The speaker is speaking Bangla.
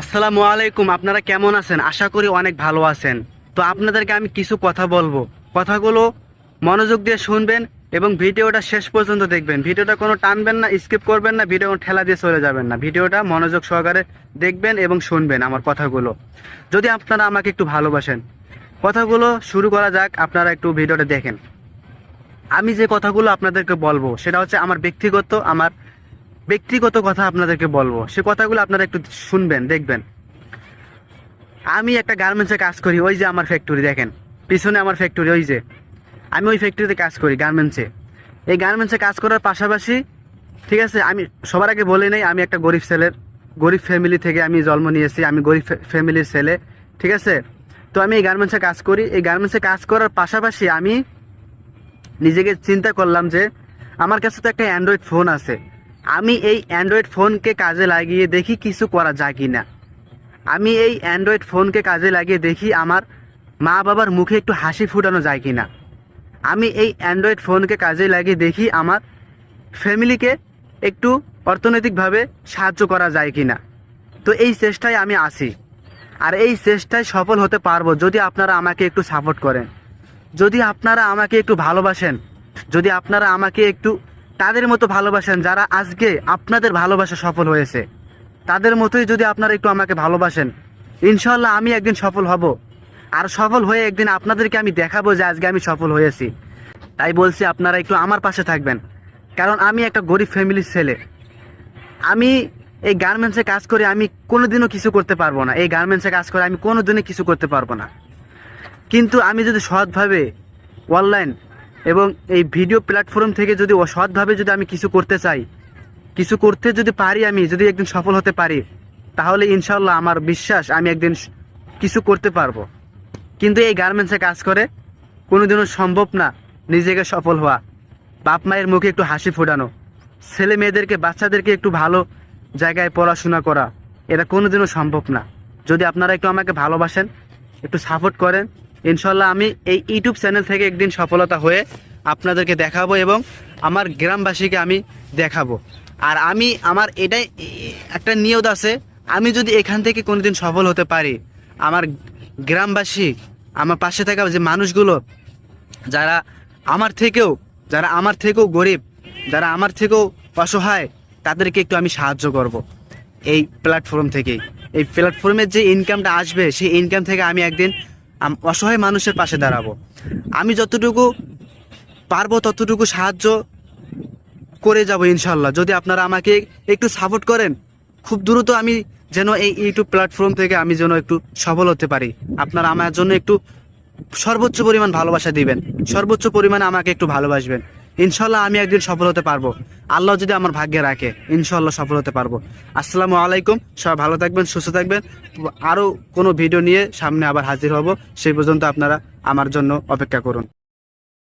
আসসালামু আলাইকুম, আপনারা কেমন আছেন? আশা করি অনেক ভালো আছেন। তো আপনাদেরকে আমি কিছু কথা বলব। কথাগুলো মনোযোগ দিয়ে শুনবেন এবং ভিডিওটা শেষ পর্যন্ত দেখবেন। ভিডিওটা কোনো টানবেন না, স্কিপ করবেন না, ভিডিও ঠেলা দিয়ে চলে যাবেন না। ভিডিওটা মনোযোগ সহকারে দেখবেন এবং শুনবেন আমার কথাগুলো। যদি আপনারা আমাকে একটু ভালোবাসেন, কথাগুলো শুরু করা যাক, আপনারা একটু ভিডিওটা দেখেন। আমি যে কথাগুলো আপনাদেরকে বলব, সেটা হচ্ছে আমার ব্যক্তিগত, আমার ব্যক্তিগত কথা আপনাদেরকে বলব। সে কথাগুলো আপনারা একটু শুনবেন, দেখবেন। আমি একটা গার্মেন্টসে কাজ করি, ওই যে আমার ফ্যাক্টরি দেখেন। পিছনে আমার ফ্যাক্টরি ওই যে। আমি ওই ফ্যাক্টরিতে কাজ করি গার্মেন্টসে এই গার্মেন্টসে কাজ করার পাশাপাশি, ঠিক আছে, আমি সবার আগে বলে নেই, আমি একটা গরিব ছেলের, গরিব ফ্যামিলি থেকে আমি জন্ম নিয়েছি, আমি গরিব ফ্যামিলির ছেলে, ঠিক আছে? তো আমি এই গার্মেন্টসে কাজ করি। এই গার্মেন্টসে কাজ করার পাশাপাশি আমি নিজেকে চিন্তা করলাম যে, আমার কাছে তো একটা অ্যান্ড্রয়েড ফোন আছে। আমি এই অ্যান্ড্রয়েড ফোনকে কাজে লাগিয়ে দেখি কিছু করা যায় কি না আমি এই অ্যান্ড্রয়েড ফোনকে কাজে লাগিয়ে দেখি আমার মা বাবার মুখে একটু হাসি ফুটানো যায় কি না আমি এই অ্যান্ড্রয়েড ফোনকে কাজে লাগিয়ে দেখি আমার ফ্যামিলিকে একটু অর্থনৈতিকভাবে সাহায্য করা যায় কি না তো এই চেষ্টায় আমি আসি আর এই চেষ্টায় সফল হতে পারব যদি আপনারা আমাকে একটু সাপোর্ট করেন। যদি আপনারা আমাকে একটু ভালোবাসেন, যদি আপনারা আমাকে একটু তাদের মতো ভালোবাসেন যারা আজকে আপনাদের ভালোবাসা সফল হয়েছে। তাদের মতোই যদি আপনারা একটু আমাকে ভালোবাসেন ইনশাল্লাহ আমি একদিন সফল হব। আর সফল হয়ে একদিন আপনাদেরকে আমি দেখাবো যে আজকে আমি সফল হয়েছি। তাই বলছি আপনারা একটু আমার পাশে থাকবেন। কারণ আমি একটা গরিব ফ্যামিলির ছেলে। আমি এই গার্মেন্টসে কাজ করে আমি কোনোদিনও কিছু করতে পারব না। এই গার্মেন্টসে কাজ করে আমি কোনোদিনও কিছু করতে পারব না। কিন্তু আমি যদি সৎভাবে অনলাইন এবং এই ভিডিও প্ল্যাটফর্ম থেকে যদি অসৎভাবে যদি আমি কিছু করতে চাই, কিছু করতে যদি পারি আমি, যদি একদিন সফল হতে পারি, তাহলে ইনশাল্লাহ আমার বিশ্বাস আমি একদিন কিছু করতে পারব। কিন্তু এই গার্মেন্টসে কাজ করে কোনোদিনও সম্ভব না নিজেকে সফল হওয়া। বাপ মায়ের মুখে একটু হাসি ফোটানো, ছেলে মেয়েদেরকে, বাচ্চাদেরকে একটু ভালো জায়গায় পড়াশোনা করা, এটা কোনোদিনও সম্ভব না। যদি আপনারা একটু আমাকে ভালোবাসেন, একটু সাপোর্ট করেন ইনশাল্লাহ আমি এই ইউটিউব চ্যানেল থেকে একদিন সফলতা হয়ে আপনাদেরকে দেখাবো এবং আমার গ্রামবাসীকে আমি দেখাবো। আর আমি, আমার এটাই একটা নিয়ত আছে, আমি যদি এখান থেকে কোনোদিন সফল হতে পারি, আমার গ্রামবাসী, আমার পাশে থাকা যে মানুষগুলো, যারা আমার থেকেও, যারা আমার থেকেও গরিব, যারা আমার থেকেও অসহায়, তাদেরকে একটু আমি সাহায্য করব। এই প্ল্যাটফর্ম থেকেই। এই প্ল্যাটফর্মের যে ইনকামটা আসবে, সেই ইনকাম থেকে আমি একদিন অসহায় মানুষের পাশে দাঁড়াবো। আমি যতটুকু পারব, ততটুকু সাহায্য করে যাব ইনশাল্লাহ যদি আপনারা আমাকে একটু সাপোর্ট করেন, খুব দ্রুত আমি যেন এই ইউটিউব প্ল্যাটফর্ম থেকে আমি যেন একটু সফল হতে পারি। আপনারা আমার জন্য একটু সর্বোচ্চ পরিমাণ ভালোবাসা দিবেন। সর্বোচ্চ পরিমাণে আমাকে একটু ভালোবাসবেন। ইনশাল্লাহ আমি একদিন সফল হতে পারব। আল্লাহ যদি আমার ভাগ্যে রাখে, ইনশাল্লাহ সফল হতে পারব। আসসালামু আলাইকুম, সবাই ভালো থাকবেন, সুস্থ থাকবেন। আরও কোনো ভিডিও নিয়ে সামনে আবার হাজির হব, সেই পর্যন্ত আপনারা আমার জন্য অপেক্ষা করুন।